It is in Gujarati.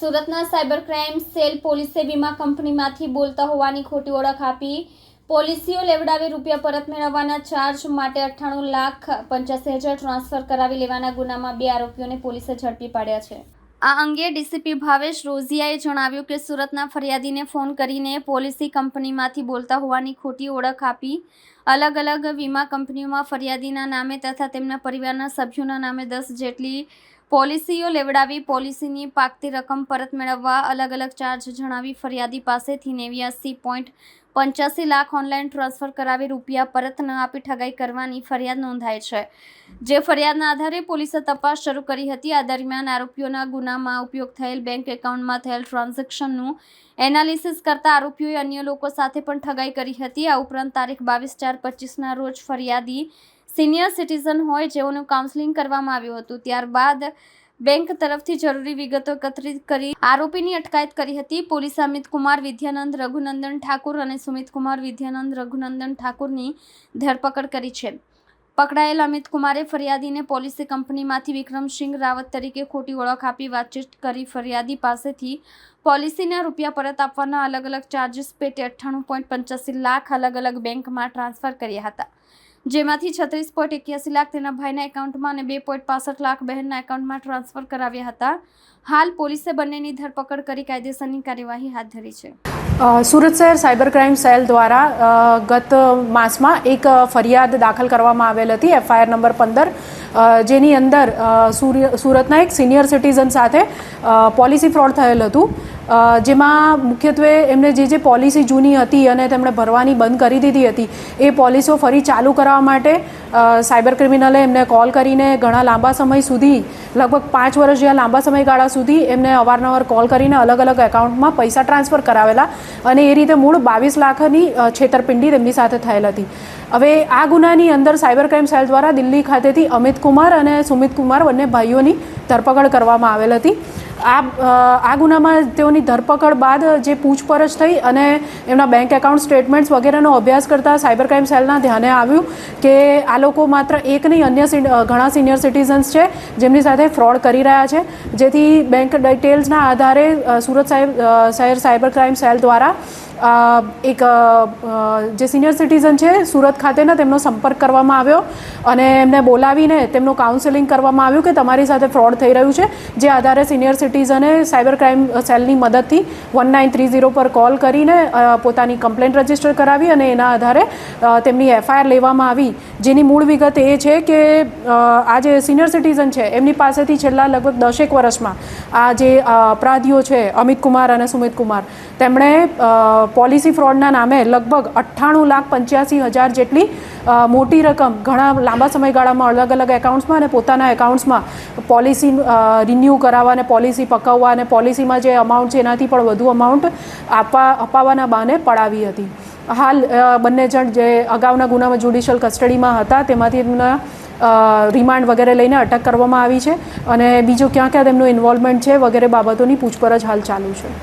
સુરતના સાયબર ક્રાઇમ સેલ પોલીસે વીમા કંપનીમાંથી બોલતા હોવાની ખોટી ઓળખ આપી. પોલિસીઓ લેવડાવી રૂપિયા પરત મેળવવાના ચાર્જ માટે અઠ્ઠાણું લાખ પંચ્યાસી હજાર ટ્રાન્સફર કરાવી લેવાના ગુનામાં બે આરોપીઓને પોલીસે ઝડપી પાડ્યા છે. આ અંગે ડીસીપી ભાવેશ રોઝિયાએ જણાવ્યું કે સુરતના ફરિયાદીને ફોન કરીને પોલિસી કંપનીમાંથી બોલતા હોવાની ખોટી ઓળખ આપી. અલગ અલગ વીમા કંપનીઓમાં ફરિયાદીના નામે તથા તેમના પરિવારના સભ્યોના નામે દસ જેટલી પોલિસીઓ લેવડાવી પોલિસીની પાકતી રકમ પરત મેળવવા અલગ અલગ ચાર્જ જણાવી ફરિયાદી પાસેથી નેવ્યાસી પોઈન્ટ પંચ્યાસી લાખ ઓનલાઈન ટ્રાન્સફર કરાવી રૂપિયા પરત ન આપી ઠગાઈ કરવાની ફરિયાદ નોંધાઈ છે. જે ફરિયાદના આધારે પોલીસે તપાસ શરૂ કરી હતી. આ દરમિયાન આરોપીઓના ગુનામાં ઉપયોગ થયેલ બેંક એકાઉન્ટમાં થયેલ ટ્રાન્ઝેક્શનનું એનાલિસિસ કરતા આરોપીઓએ અન્ય લોકો સાથે પણ ઠગાઈ કરી હતી. આ ઉપરાંત તારીખ બાવીસ ચાર પચીસના રોજ ફરિયાદી સિનિયર સિટીઝન હોય જેઓનું કાઉન્સેલિંગ કરવામાં આવ્યું હતું. ત્યારબાદ બેંક તરફથી જરૂરી વિગતો એકત્રિત કરી આરોપીની અટકાયત કરી હતી. પોલીસે અમિત કુમાર, વિદ્યાનંદ રઘુનંદન ઠાકુર અને સુમિત કુમાર, વિદ્યાનંદ રઘુનંદન ઠાકુરની ધરપકડ કરી છે. પકડાયેલ અમિત કુમારે ફરિયાદીને પોલિસી કંપનીમાંથી વિક્રમસિંહ રાવત તરીકે ખોટી ઓળખ આપી વાતચીત કરી ફરિયાદી પાસેથી પોલિસીના રૂપિયા પરત આપવાના અલગ અલગ ચાર્જીસ પેટે અઠ્ઠાણું પોઈન્ટ પંચ્યાસી લાખ અલગ અલગ બેંકમાં ટ્રાન્સફર કર્યા હતા. જેમાંથી છત્રીસ પોઈન્ટ એક્યાસી લાખ તેના ભાઈના એકાઉન્ટમાં અને બે પોઈન્ટ પાસઠ લાખ બહેનના એકાઉન્ટમાં ટ્રાન્સફર કરાવ્યા હતા. હાલ પોલીસે બંનેની ધરપકડ કરી કાયદેસરની કાર્યવાહી હાથ ધરી છે. સુરત શહેર સાયબર ક્રાઇમ સેલ દ્વારા ગત માસમાં એક ફરિયાદ દાખલ કરવામાં આવેલ હતી. એફઆઈઆર નંબર પંદર જેની અંદર સુરતના એક સિનિયર સિટીઝન સાથે પોલિસી ફ્રોડ થયેલ હતું. જેમાં મુખ્યત્વે એમને જે જે પોલિસી જૂની હતી અને તેમણે ભરવાની બંધ કરી દીધી હતી, એ પોલિસીઓ ફરી ચાલુ કરાવવા માટે સાયબર ક્રિમિનલે એમને કોલ કરીને ઘણા લાંબા સમય સુધી, લગભગ પાંચ વર્ષ જેવા લાંબા સમયગાળા સુધી એમને અવારનવાર કોલ કરીને અલગ અલગ એકાઉન્ટમાં પૈસા ટ્રાન્સફર કરાવેલા અને એ રીતે મૂળ બાવીસ લાખની છેતરપિંડી તેમની સાથે થયેલ હતી. હવે આ ગુનાની અંદર સાયબર ક્રાઇમ સેલ દ્વારા દિલ્હી ખાતેથી અમિત કુમાર અને સુમિત કુમાર બંને ભાઈઓની ધરપકડ કરવામાં આવેલ હતી. આ આ ગુનામાં તેઓની ધરપકડ બાદ જે પૂછપરછ થઈ અને એમના બેંક એકાઉન્ટ સ્ટેટમેન્ટ્સ વગેરેનો અભ્યાસ કરતા સાયબર ક્રાઇમ સેલના ધ્યાને આવ્યું કે આ લોકો માત્ર એક નહીં, અન્ય ઘણા સિનિયર સિટીઝન્સ છે, જેમની સાથે ફ્રોડ કરી રહ્યા છે. જેથી બેંક ડિટેલ્સના આધારે સુરત સાહેબ શહેર સાયબર ક્રાઇમ સેલ દ્વારા એક જે સિનિયર સિટીઝન છે, સુરત ખાતેના તેમનો સંપર્ક કરવામાં આવ્યો અને એમને બોલાવીને તેમનું કાઉન્સેલિંગ કરવામાં આવ્યું કે તમારી સાથે ફ્રોડ થઈ રહ્યું છે, જે આધારે સિનિયર સિટીઝને સાયબર ક્રાઇમ સેલની મદદથી વન નાઇન થ્રી ઝીરો પર કોલ કરીને પોતાની કમ્પ્લેન્ટ રજિસ્ટર કરાવી અને એના આધારે તેમની એફઆઈઆર લેવામાં આવી. જેની મૂળ વિગત એ છે કે આ જે સિનિયર સિટીઝન છે, એમની પાસેથી છેલ્લા લગભગ દસેક વર્ષમાં આ જે અપરાધીઓ છે, અમિત કુમાર અને સુમિત કુમાર, તેમણે પોલિસી ફ્રોડના નામે લગભગ અઠ્ઠાણું લાખ પંચ્યાસી હજાર જેટલી મોટી રકમ ઘણા લાંબા સમયગાળામાં અલગ અલગ એકાઉન્ટ્સમાં અને પોતાના એકાઉન્ટ્સમાં પોલિસી રિન્યૂ કરાવવા અને પોલિસી પકાવવા અને પોલિસીમાં જે અમાઉન્ટ છે, એનાથી પણ વધુ અમાઉન્ટ આપવા, અપાવવાના બહાને પડાવી હતી. હાલ બંને જણ જે અગાઉના ગુનામાં જ્યુડિશિયલ કસ્ટડીમાં હતા, તેમાંથી એમના રિમાન્ડ વગેરે લઈને અટક કરવામાં આવી છે. અને બીજું ક્યાં ક્યાં તેમનું ઇન્વોલ્વમેન્ટ છે વગેરે બાબતોની પૂછપરછ હાલ ચાલુ છે.